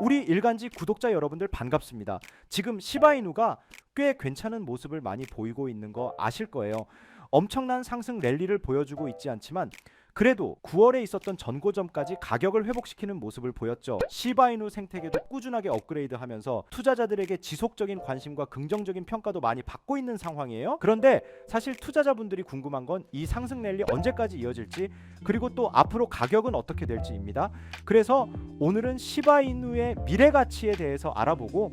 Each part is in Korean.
우리 일간지 구독자 여러분들 반갑습니다. 지금 시바이누가 꽤 괜찮은 모습을 많이 보이고 있는 거 아실 거예요. 엄청난 상승 랠리를 보여주고 있지 않지만 그래도 9월에 있었던 전고점까지 가격을 회복시키는 모습을 보였죠. 시바이누 생태계도 꾸준하게 업그레이드하면서 투자자들에게 지속적인 관심과 긍정적인 평가도 많이 받고 있는 상황이에요. 그런데 사실 투자자분들이 궁금한 건 이 상승 랠리 언제까지 이어질지 그리고 또 앞으로 가격은 어떻게 될지입니다. 그래서 오늘은 시바이누의 미래 가치에 대해서 알아보고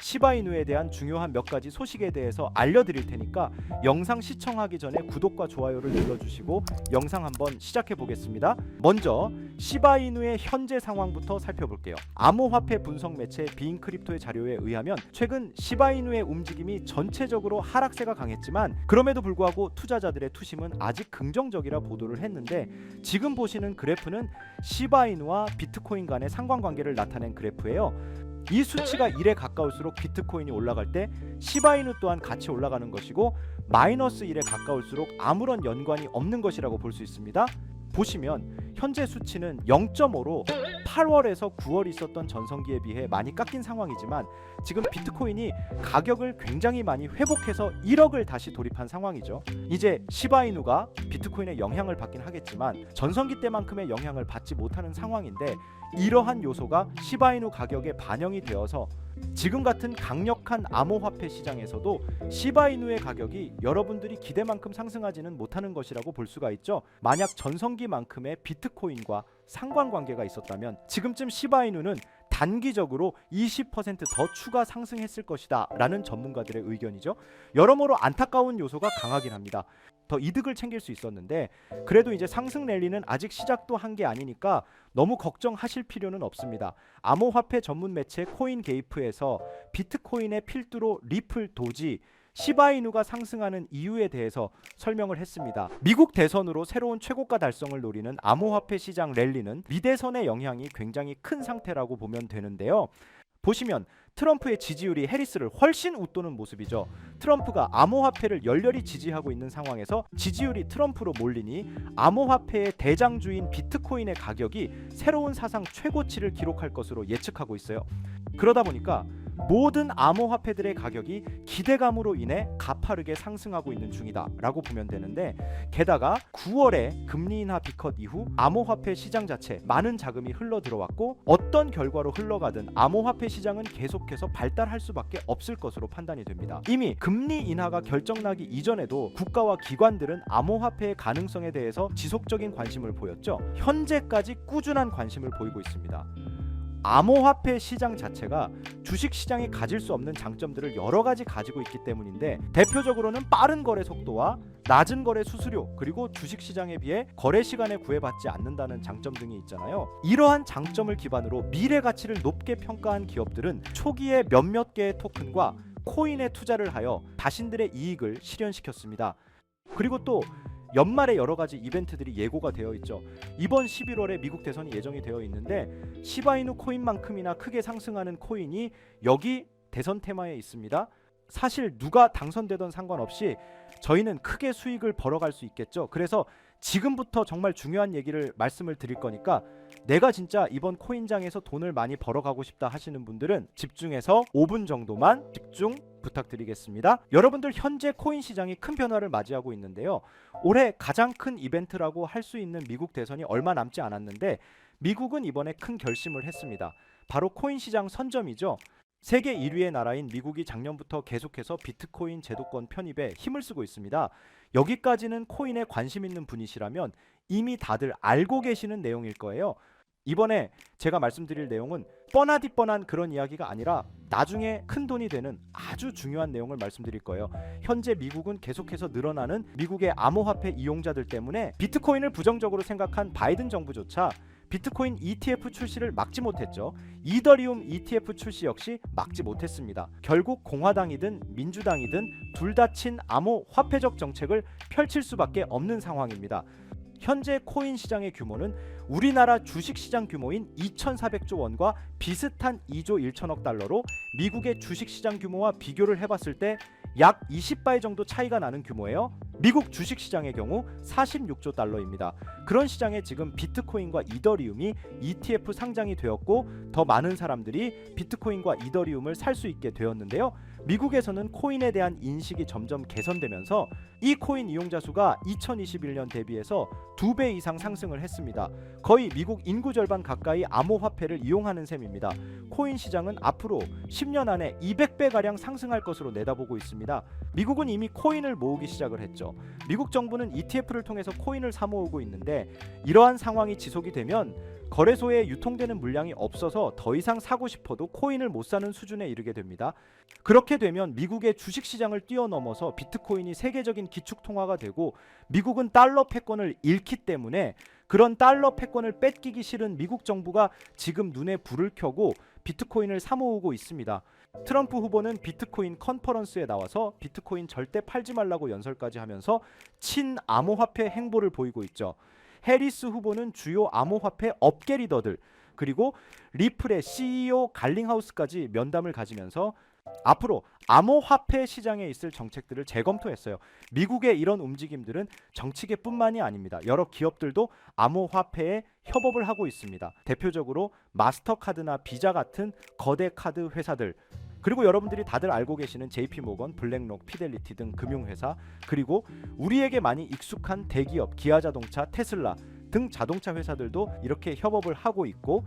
시바이누에 대한 중요한 몇 가지 소식에 대해서 알려드릴 테니까 영상 시청하기 전에 구독과 좋아요를 눌러주시고 영상 한번 시작해 보겠습니다. 먼저 시바이누의 현재 상황부터 살펴볼게요. 암호화폐 분석 매체 비인크립토의 자료에 의하면 최근 시바이누의 움직임이 전체적으로 하락세가 강했지만 그럼에도 불구하고 투자자들의 투심은 아직 긍정적이라 보도를 했는데 지금 보시는 그래프는 시바이누와 비트코인 간의 상관관계를 나타낸 그래프예요. 이 수치가 1에 가까울수록 비트코인이 올라갈 때 시바이누 또한 같이 올라가는 것이고 마이너스 1에 가까울수록 아무런 연관이 없는 것이라고 볼 수 있습니다. 보시면 현재 수치는 0.5로 8월에서 9월 있었던 전성기에 비해 많이 깎인 상황이지만 지금 비트코인이 가격을 굉장히 많이 회복해서 1억을 다시 돌입한 상황이죠. 이제 시바이누가 비트코인의 영향을 받긴 하겠지만 전성기 때만큼의 영향을 받지 못하는 상황인데 이러한 요소가 시바이누 가격에 반영이 되어서 지금 같은 강력한 암호화폐 시장에서도 시바이누의 가격이 여러분들이 기대만큼 상승하지는 못하는 것이라고 볼 수가 있죠. 만약 전성기만큼의 비트코인과 상관관계가 있었다면 지금쯤 시바이누는 단기적으로 20%더 추가 상승했을 것이다 라는 전문가들의 의견이죠. 여러모로 안타까운 요소가 강하긴 합니다. 더 이득을 챙길 수 있었는데 그래도 이제 상승 랠리는 아직 시작도 한 게 아니니까 너무 걱정하실 필요는 없습니다. 암호화폐 전문 매체 코인 게이프에서 비트코인의 필두로 리플 도지 시바이누가 상승하는 이유에 대해서 설명을 했습니다. 미국 대선으로 새로운 최고가 달성을 노리는 암호화폐 시장 랠리는 미대선의 영향이 굉장히 큰 상태라고 보면 되는데요. 보시면 트럼프의 지지율이 해리스를 훨씬 웃도는 모습이죠. 트럼프가 암호화폐를 열렬히 지지하고 있는 상황에서 지지율이 트럼프로 몰리니 암호화폐의 대장주인 비트코인의 가격이 새로운 사상 최고치를 기록할 것으로 예측하고 있어요. 그러다 보니까 모든 암호화폐들의 가격이 기대감으로 인해 가파르게 상승하고 있는 중이다라고 보면 되는데 게다가 9월에 금리 인하 비컷 이후 암호화폐 시장 자체 많은 자금이 흘러 들어왔고 어떤 결과로 흘러가든 암호화폐 시장은 계속해서 발달할 수밖에 없을 것으로 판단이 됩니다. 이미 금리 인하가 결정나기 이전에도 국가와 기관들은 암호화폐의 가능성에 대해서 지속적인 관심을 보였죠. 현재까지 꾸준한 관심을 보이고 있습니다. 암호화폐 시장 자체가 주식 시장이 가질 수 없는 장점들을 여러 가지 가지고 있기 때문인데 대표적으로는 빠른 거래 속도와 낮은 거래 수수료 그리고 주식 시장에 비해 거래 시간에 구애받지 않는다는 장점 등이 있잖아요. 이러한 장점을 기반으로 미래 가치를 높게 평가한 기업들은 초기에 몇몇 개의 토큰과 코인에 투자를 하여 자신들의 이익을 실현시켰습니다. 그리고 또 연말에 여러 가지 이벤트들이 예고가 되어 있죠. 이번 11월에 미국 대선이 예정이 되어 있는데 시바이누 코인만큼이나 크게 상승하는 코인이 여기 대선 테마에 있습니다. 사실 누가 당선되던 상관없이 저희는 크게 수익을 벌어갈 수 있겠죠. 그래서 지금부터 정말 중요한 얘기를 말씀을 드릴 거니까 내가 진짜 이번 코인장에서 돈을 많이 벌어가고 싶다 하시는 분들은 집중해서 5분 정도만 집중 부탁드리겠습니다. 여러분들 현재 코인 시장이 큰 변화를 맞이하고 있는데요. 올해 가장 큰 이벤트라고 할 수 있는 미국 대선이 얼마 남지 않았는데 미국은 이번에 큰 결심을 했습니다. 바로 코인 시장 선점이죠. 세계 1위의 나라인 미국이 작년부터 계속해서 비트코인 제도권 편입에 힘을 쓰고 있습니다. 여기까지는 코인에 관심 있는 분이시라면 이미 다들 알고 계시는 내용일 거예요. 이번에 제가 말씀드릴 내용은 뻔하디 뻔한 그런 이야기가 아니라 나중에 큰 돈이 되는 아주 중요한 내용을 말씀드릴 거예요. 현재 미국은 계속해서 늘어나는 미국의 암호화폐 이용자들 때문에 비트코인을 부정적으로 생각한 바이든 정부조차 비트코인 ETF 출시를 막지 못했죠. 이더리움 ETF 출시 역시 막지 못했습니다. 결국 공화당이든 민주당이든 둘 다 친 암호 화폐적 정책을 펼칠 수밖에 없는 상황입니다. 현재 코인 시장의 규모는 우리나라 주식 시장 규모인 2,400조 원과 비슷한 2조 1천억 달러로 미국의 주식 시장 규모와 비교를 해봤을 때 약 20배 정도 차이가 나는 규모예요. 미국 주식 시장의 경우 46조 달러입니다. 그런 시장에 지금 비트코인과 이더리움이 ETF 상장이 되었고 더 많은 사람들이 비트코인과 이더리움을 살 수 있게 되었는데요. 미국에서는 코인에 대한 인식이 점점 개선되면서 이 코인 이용자 수가 2021년 대비해서 두 배 이상 상승을 했습니다. 거의 미국 인구 절반 가까이 암호화폐를 이용하는 셈입니다. 코인 시장은 앞으로 10년 안에 200배 가량 상승할 것으로 내다보고 있습니다. 미국은 이미 코인을 모으기 시작을 했죠. 미국 정부는 ETF를 통해서 코인을 사 모으고 있는데 이러한 상황이 지속이 되면 거래소에 유통되는 물량이 없어서 더 이상 사고 싶어도 코인을 못 사는 수준에 이르게 됩니다. 그렇게 되면 미국의 주식 시장을 뛰어넘어서 비트코인이 세계적인 기축 통화가 되고 미국은 달러 패권을 잃기 때문에 그런 달러 패권을 뺏기기 싫은 미국 정부가 지금 눈에 불을 켜고 비트코인을 사모으고 있습니다. 트럼프 후보는 비트코인 컨퍼런스에 나와서 비트코인 절대 팔지 말라고 연설까지 하면서 친 암호화폐 행보를 보이고 있죠. 해리스 후보는 주요 암호화폐 업계 리더들 그리고 리플의 CEO 갈링하우스까지 면담을 가지면서 앞으로 암호화폐 시장에 있을 정책들을 재검토했어요. 미국의 이런 움직임들은 정치계뿐만이 아닙니다. 여러 기업들도 암호화폐에 협업을 하고 있습니다. 대표적으로 마스터카드나 비자 같은 거대 카드 회사들 그리고 여러분들이 다들 알고 계시는 JP 모건, 블랙록, 피델리티 등 금융회사 그리고 우리에게 많이 익숙한 대기업 기아자동차, 테슬라 등 자동차 회사들도 이렇게 협업을 하고 있고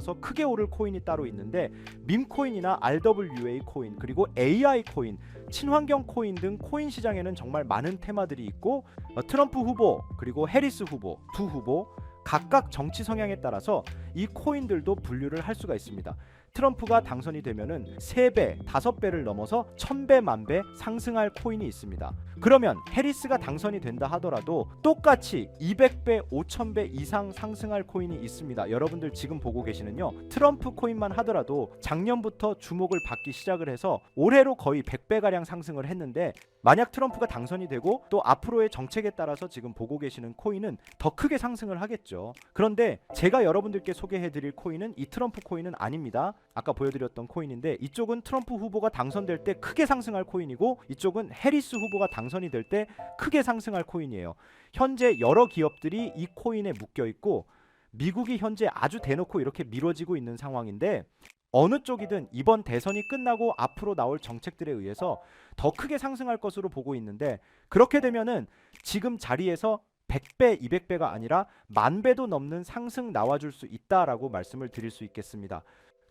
서 크게 오를 코인이 따로 있는데 밈코인이나 RWA 코인 그리고 AI 코인 친환경 코인 등 코인 시장에는 정말 많은 테마들이 있고 어, 트럼프 후보 그리고 해리스 후보 두 후보 각각 정치 성향에 따라서 이 코인들도 분류를 할 수가 있습니다. 트럼프가 당선이 되면은 3배, 5배를 넘어서 1000배, 만배 상승할 코인이 있습니다. 그러면 해리스가 당선이 된다 하더라도 똑같이 200배, 5000배 이상 상승할 코인이 있습니다. 여러분들 지금 보고 계시는요. 트럼프 코인만 하더라도 작년부터 주목을 받기 시작을 해서 올해로 거의 100배 가량 상승을 했는데 만약 트럼프가 당선이 되고 또 앞으로의 정책에 따라서 지금 보고 계시는 코인은 더 크게 상승을 하겠죠. 그런데 제가 여러분들께 소개해 드릴 코인은 이 트럼프 코인은 아닙니다. 아까 보여드렸던 코인인데 이쪽은 트럼프 후보가 당선될 때 크게 상승할 코인이고 이쪽은 해리스 후보가 당선이 될 때 크게 상승할 코인이에요. 현재 여러 기업들이 이 코인에 묶여 있고 미국이 현재 아주 대놓고 이렇게 미뤄지고 있는 상황인데 어느 쪽이든 이번 대선이 끝나고 앞으로 나올 정책들에 의해서 더 크게 상승할 것으로 보고 있는데 그렇게 되면은 지금 자리에서 100배, 200배가 아니라 만 배도 넘는 상승 나와줄 수 있다라고 말씀을 드릴 수 있겠습니다.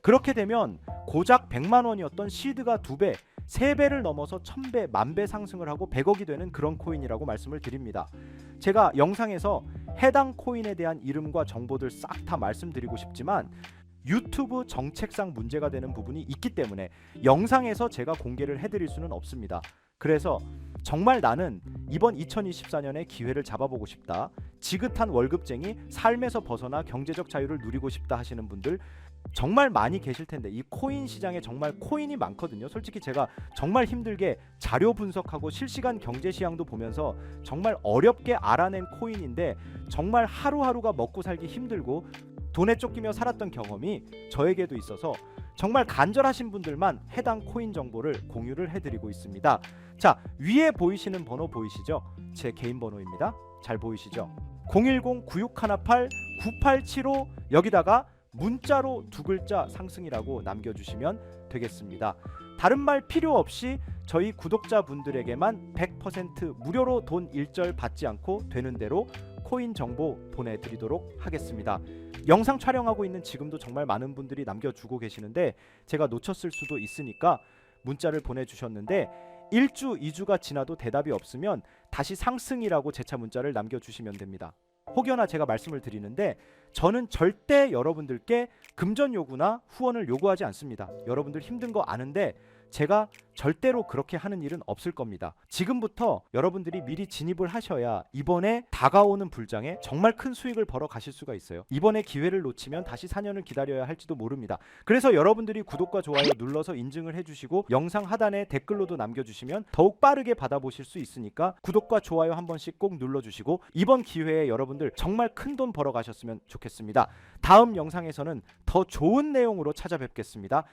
그렇게 되면 고작 100만 원이었던 시드가 두 배, 세 배를 넘어서 1000배, 만 배 상승을 하고 100억이 되는 그런 코인이라고 말씀을 드립니다. 제가 영상에서 해당 코인에 대한 이름과 정보들 싹 다 말씀드리고 싶지만 유튜브 정책상 문제가 되는 부분이 있기 때문에 영상에서 제가 공개를 해드릴 수는 없습니다. 그래서 정말 나는 이번 2024년에 기회를 잡아보고 싶다. 지긋한 월급쟁이 삶에서 벗어나 경제적 자유를 누리고 싶다 하시는 분들 정말 많이 계실 텐데 이 코인 시장에 정말 코인이 많거든요. 솔직히 제가 정말 힘들게 자료 분석하고 실시간 경제 시황도 보면서 정말 어렵게 알아낸 코인인데 정말 하루하루가 먹고 살기 힘들고 돈에 쫓기며 살았던 경험이 저에게도 있어서 정말 간절하신 분들만 해당 코인 정보를 공유를 해드리고 있습니다. 자 위에 보이시는 번호 보이시죠? 제 개인 번호입니다. 잘 보이시죠? 010-9618-9875 여기다가 문자로 두 글자 상승이라고 남겨주시면 되겠습니다. 다른 말 필요 없이 저희 구독자분들에게만 100% 무료로 돈 일절 받지 않고 되는 대로 코인 정보 보내드리도록 하겠습니다. 영상 촬영하고 있는 지금도 정말 많은 분들이 남겨주고 계시는데 제가 놓쳤을 수도 있으니까 문자를 보내주셨는데 1주, 2주가 지나도 대답이 없으면 다시 상승이라고 재차 문자를 남겨주시면 됩니다. 혹여나 제가 말씀을 드리는데 저는 절대 여러분들께 금전 요구나 후원을 요구하지 않습니다. 여러분들 힘든 거 아는데 제가 절대로 그렇게 하는 일은 없을 겁니다. 지금부터 여러분들이 미리 진입을 하셔야 이번에 다가오는 불장에 정말 큰 수익을 벌어 가실 수가 있어요. 이번에 기회를 놓치면 다시 4년을 기다려야 할지도 모릅니다. 그래서 여러분들이 구독과 좋아요 눌러서 인증을 해주시고 영상 하단에 댓글로도 남겨주시면 더욱 빠르게 받아보실 수 있으니까 구독과 좋아요 한 번씩 꼭 눌러주시고 이번 기회에 여러분들 정말 큰 돈 벌어 가셨으면 좋겠습니다. 다음 영상에서는 더 좋은 내용으로 찾아뵙겠습니다.